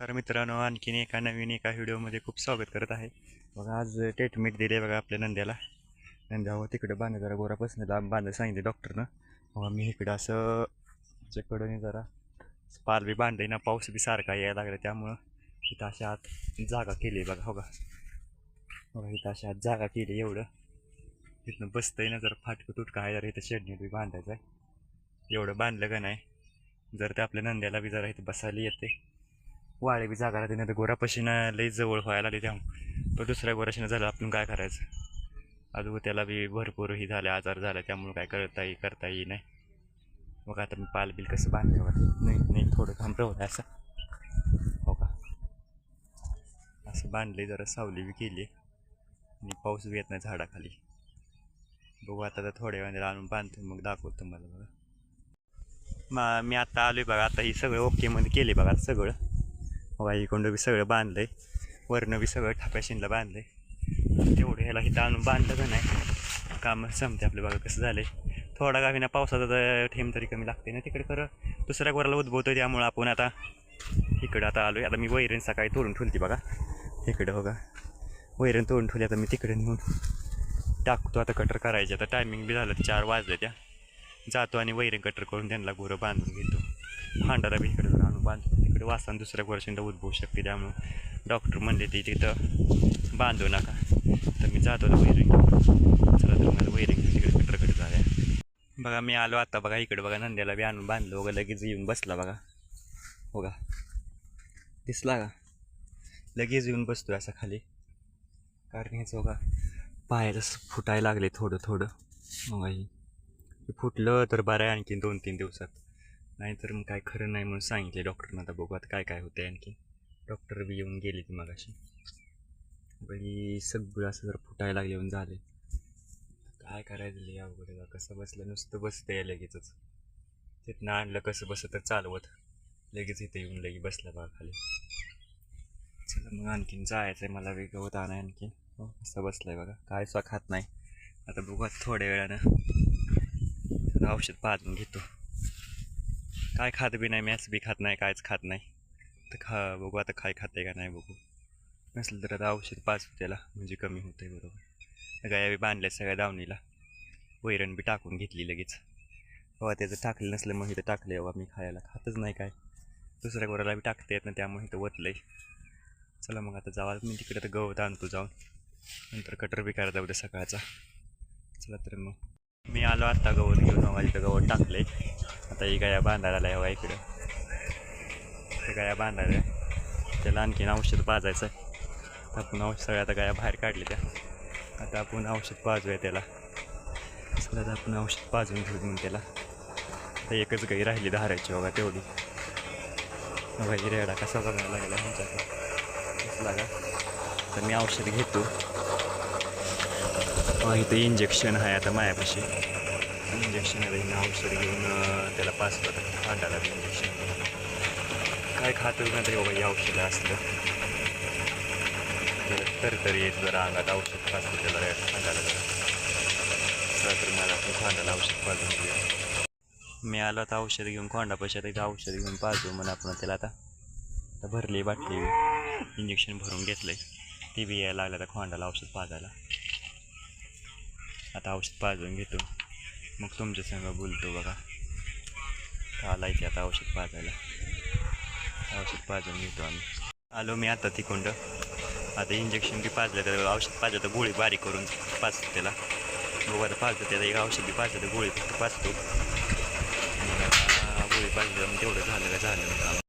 तर मित्रांनो आणखीन एका नवीन एका व्हिडिओमध्ये खूप स्वागत करत आहे. बघा आज ट्रीटमेंट दिली आहे बघा आपल्या नंद्याला. नंद्या हो तिकडे बांधा जरा गोरापासून लांब बांधा सांगितले डॉक्टरनं बघा मी इकडं असं त्याच्याकडं जरा पाल बी बांधले ना पाऊस बी सारखा यायला लागला त्यामुळं इथं अशा आत जागा केली आहे बघा हो का? बघा इथं अशा आत जागा केली एवढं. इथनं बसतंय ना जर फाटकं तुटकं आहे जरा इथं शेडनेट बी बांधायचं आहे एवढं बांधलं का नाही जर ते आपल्या नंद्याला बी जरा इथं बसायला येते वाळे बी जागा राहते नाही तर गोरापाशीनं लई जवळ व्हायला लागली त्यामुळं पण दुसऱ्या गोराशीनं झालं आपण काय करायचं? अजून त्याला बी भरपूर ही झाले आजार झाला त्यामुळं काय करता येई करता येई नाही. मग आता मी पाल बिल कसं बांधलं बघा नाही नाही थोडं थांबवलं असं. हो का? असं बांधले जरा सावली बी केली. आणि पाऊस बी येत नाही झाडाखाली. बघू आता तर थोड्या वेळाने आणून बांधतो मग दाखवतो तुम्हाला बघा. मा मी आता आलो आहे बघा आता ही सगळं ओकेमध्ये केले बघा सगळं. वाईकोंड बी सगळं बांधलं आहे वरणं बी सगळं ठापाशींला बांधलं आहे तेवढं ह्याला इथं आणून बांधलं का नाही काम संपते आपलं. बघा कसं झालं आहे थोडा गावी ना पावसाचा तर थेंब तरी कमी लागते ना तिकडे खरं. दुसऱ्या गोराला उद्भवतो त्यामुळं आपण आता इकडं आता आलो आता मी वैरण सकाळी तोडून ठेवली बघा. इकडं बघा. वैरण तोडून ठेवली. आता मी तिकडे नेऊन टाकतो आता कटर करायचे. आता टायमिंग बी झालं चार वाजले त्या. जातो आणि वैरण कटर करून त्यांना गुरं बांधून घेतो. हांडाला बी इकडे आणून बांधतो. इकडे वासान दुसऱ्या वर्षांना उद्भवू शकते त्यामुळं डॉक्टर म्हणले ते तिथं बांधू नका. तर मी जातो आता चला तर मला वैरिंग घेऊन तिकडे कटरकडे झाल्या. बघा मी आलो आता बघा इकडे बघा नंद्याला बी आणून बांधलो. बघा लगेच येऊन बसला बघा. हो का दिसला का? लगेच येऊन बसतो असा खाली. कारण ह्याचं बघा पायाला फुटायला लागले थोडं थोडं. मग ही फुटलं तर बरं आहे आणखी दोन तीन दिवसात. नाहीतर मग काय खरं नाही म्हणून सांगितले डॉक्टरनं. आता बघू आता काय काय होतं आणखी. डॉक्टर बी येऊन गेले ती मगाशी. बळी सगळं असं जर फुटायला लागले येऊन झाले. काय करायचं या अवघड कसं बसलं? नुसतं बसतं या लगेचच. तिथनं आणलं कसं बसं तर चालवत. लगेच इथे येऊन लगे बसलं बा खाली. चला मग आणखीन जायचं आहे मला गवत होत आणा आणखीन. हो असं बसलं आहे बघा. काय स्वा खात नाही. आता बघू थोड्या वेळानं. औषध पाहून घेतो. काय खात बी नाही मॅच बी खात नाही कायच खात नाही. तर खा बघू आता काय खाते का नाही बघू. नसलं तर आता औषध पाच त्याला म्हणजे कमी होत आहे बरोबर गाया बी बांधल्या सगळ्या दावणीला. वैरण बी टाकून घेतली लगेच. बाबा त्याचं टाकलं नसलं मग इथं टाकलं बाबा मी खायला खातच नाही काय. दुसऱ्या गोराला बी टाकता येत ना त्यामुळे इथं आहे चला मग आता जावा मी तिकडे तर गवत आणतो जाऊन. नंतर कटर बी करायचा उद्या सकाळचा. चला तर मग. मी आलो आत्ता गवत घेऊन बाबा इथं गवत आहे आता ही गाया बांधायला आला आहे इकडं. ते गाया बांधायला. त्याला आणखीन औषध पाजायचं आहे आपण औषध सगळ्या आता गाया बाहेर काढली त्या. आता आपण औषध पाजूया त्याला. सगळ्यात आपण औषध पाजून घेऊ म्हणून त्याला. आता एकच गाई राहिली धारायची बघा तेवढी. बघा रेडा कसा बघायला लागला आमच्याकडे कसला का तर मी औषध घेतो. इथं इंजेक्शन आहे आता मायापाशी. इंजेक्शन आहे इथं औषध घेऊन अं, त्याला पाच हांडाला इंजेक्शन काय खातं ना तरी बाबा हे औषधं असलं त्याला तरतरी येत जरा अंगात औषध पाचतं त्याला हांडाला जरा चला तर मला आपण खांडाला औषध पाजून घेऊया मी आलो आता औषध घेऊन खोंडा पैशात एकदा औषध घेऊन पाजू म्हणून आपण त्याला आता आता भरली बाटली इंजेक्शन भरून घेतलंय ती बी यायला लागलं आता खोंडाला औषध पाजायला आता औषध पाजून घेतो मग तुमच्या संग बोलतो बघा. आला इथे आता औषध पाजायला. औषध पाजून घेतो आम्ही. आलो मी आता तिकोंड. आता इंजेक्शन बी पाजलं तर औषध पाजलं तर गोळी बारीक करून पाजतो त्याला. बघू आता पाजतो त्याला एक औषध बी पाजलं तर गोळी फक्त पाजतो. गोळी पाजलं मग तेवढं झालं का झालं